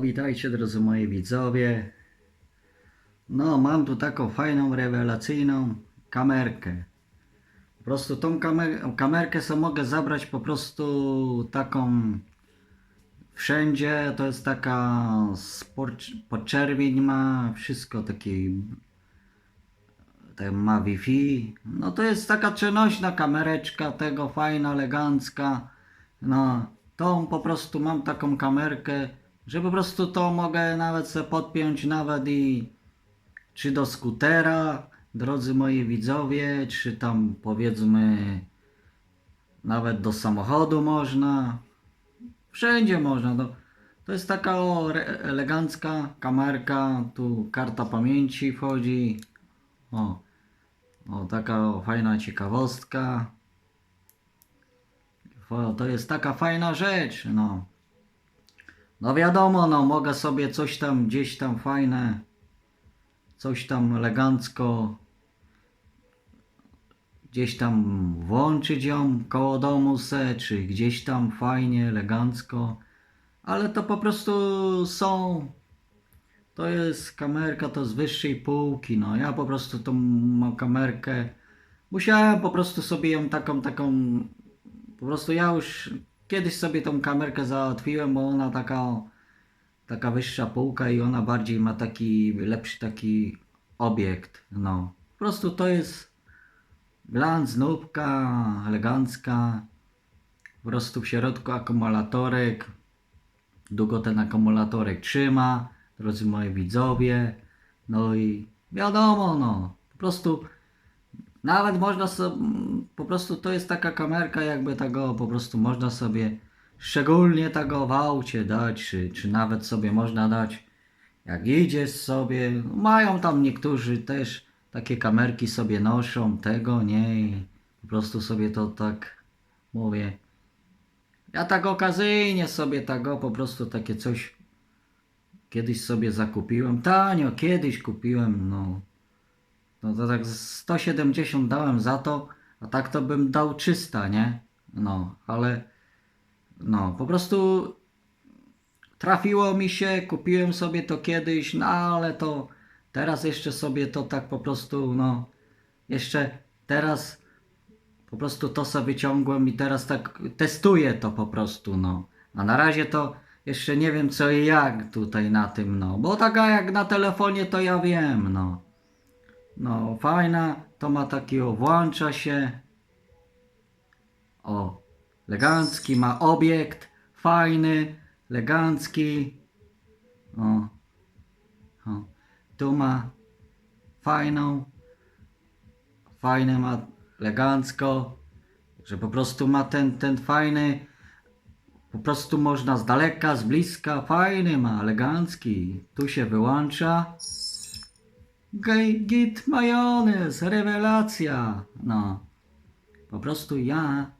Witajcie drodzy moi widzowie. No, mam tu taką fajną, rewelacyjną kamerkę. Po prostu tą kamer kamerkę sobie mogę zabrać po prostu taką wszędzie. To jest taka podczerwień ma, wszystko taki tak ma Wi-Fi. No to jest taka przenośna kamereczka tego, fajna, elegancka. No, tą po prostu mam taką kamerkę, że po prostu to mogę nawet sobie podpiąć nawet i czy do skutera, drodzy moi widzowie, czy tam powiedzmy nawet do samochodu można. Wszędzie można. No, to jest taka o, elegancka kamerka, tu karta pamięci wchodzi. O, o taka o, fajna ciekawostka. O, to jest taka fajna rzecz, no. No wiadomo, no, mogę sobie coś tam, gdzieś tam fajne, coś tam elegancko, gdzieś tam włączyć ją koło domu se, czy gdzieś tam fajnie, elegancko, ale to po prostu są, to jest kamerka to z wyższej półki, no, ja po prostu tą mam kamerkę, musiałem po prostu sobie ją taką, taką po prostu ja już kiedyś sobie tą kamerkę załatwiłem, bo ona taka, taka wyższa półka i ona bardziej ma taki lepszy taki obiekt. No. Po prostu to jest glans, nóbka, elegancka. Po prostu w środku akumulatorek. Długo ten akumulatorek trzyma, drodzy moi widzowie. No i wiadomo, no. Po prostu nawet można sobie, po prostu to jest taka kamerka jakby tego, po prostu można sobie szczególnie tego w aucie dać, czy, czy nawet sobie można dać jak idziesz sobie, mają tam niektórzy też takie kamerki sobie noszą, tego nie po prostu sobie to tak mówię. Ja tak okazyjnie sobie tego, po prostu takie coś kiedyś sobie zakupiłem, tanio, kiedyś kupiłem, no no to tak z 170 dałem za to, a tak to bym dał 300, nie? No, ale no, po prostu trafiło mi się, kupiłem sobie to kiedyś, no ale to teraz jeszcze sobie to tak po prostu, no, jeszcze teraz po prostu to sobie wyciągłem i teraz tak testuję to po prostu, no. A na razie to jeszcze nie wiem co i jak tutaj na tym, no. Bo taka jak na telefonie to ja wiem, no. No, fajna, to ma taki, o, włącza się. O, elegancki, ma obiekt, fajny, elegancki. O, o, tu ma fajną, fajny ma elegancko, że po prostu ma ten, ten fajny, po prostu można z daleka, z bliska, fajny ma, elegancki. Tu się wyłącza. Git majonez, rewelacja. No. Po prostu ja,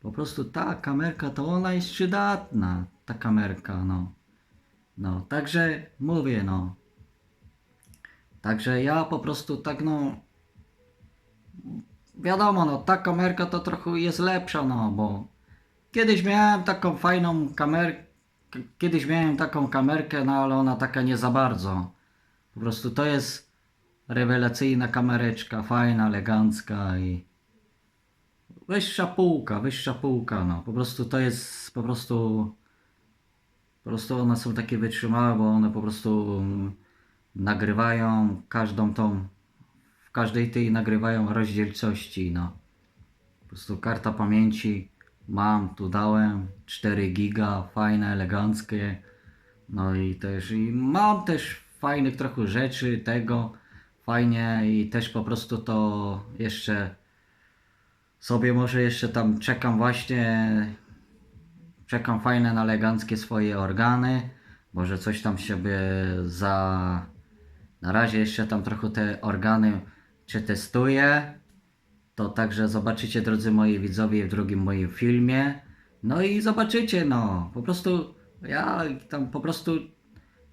po prostu ta kamerka to ona jest przydatna, ta kamerka, no. No, także mówię, no. Także ja po prostu tak, no. Wiadomo, no, ta kamerka to trochę jest lepsza, no, bo kiedyś miałem taką fajną kamerkę, kiedyś miałem taką kamerkę, no, ale ona taka nie za bardzo. Po prostu to jest rewelacyjna kamereczka, fajna, elegancka i wyższa półka, wyższa półka, no. Po prostu to jest, po prostu, po prostu one są takie wytrzymałe, bo one po prostu mm, nagrywają każdą tą, w każdej tej nagrywają rozdzielczości, no. Po prostu karta pamięci mam, tu dałem 4 giga, fajne, eleganckie. No i też i mam też fajnych trochę rzeczy tego fajnie i też po prostu to jeszcze sobie może jeszcze tam czekam właśnie czekam fajne na eleganckie swoje organy może coś tam sobie za na razie jeszcze tam trochę te organy przetestuję to także zobaczycie drodzy moi widzowie w drugim moim filmie. No i zobaczycie no. Po prostu ja tam po prostu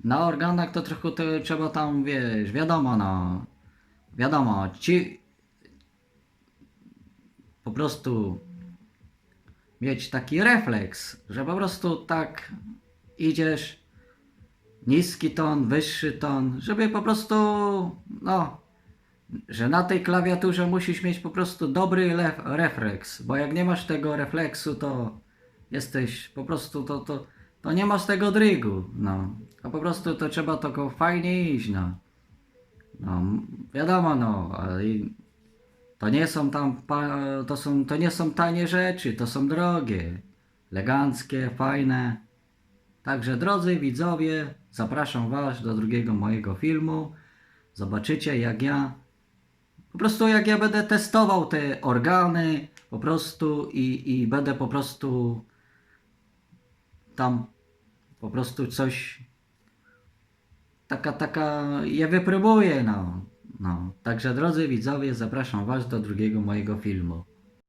na organach to trochę to trzeba tam, wiesz, wiadomo, no. Wiadomo, ci po prostu mieć taki refleks, że po prostu tak idziesz, niski ton, wyższy ton, żeby po prostu, no, że na tej klawiaturze musisz mieć po prostu dobry refleks, bo jak nie masz tego refleksu, to jesteś po prostu, to, to, to nie masz tego drygu, no. A po prostu to trzeba tylko fajnie iść, no. No, wiadomo, no, ale to nie są tam, to są, to nie są tanie rzeczy, to są drogie, eleganckie, fajne. Także drodzy widzowie, zapraszam Was do drugiego mojego filmu. Zobaczycie jak ja, po prostu jak ja będę testował te organy, po prostu i, i będę po prostu tam po prostu coś taka, taka, je wypróbuję, no. no. Także drodzy widzowie, zapraszam Was do drugiego mojego filmu.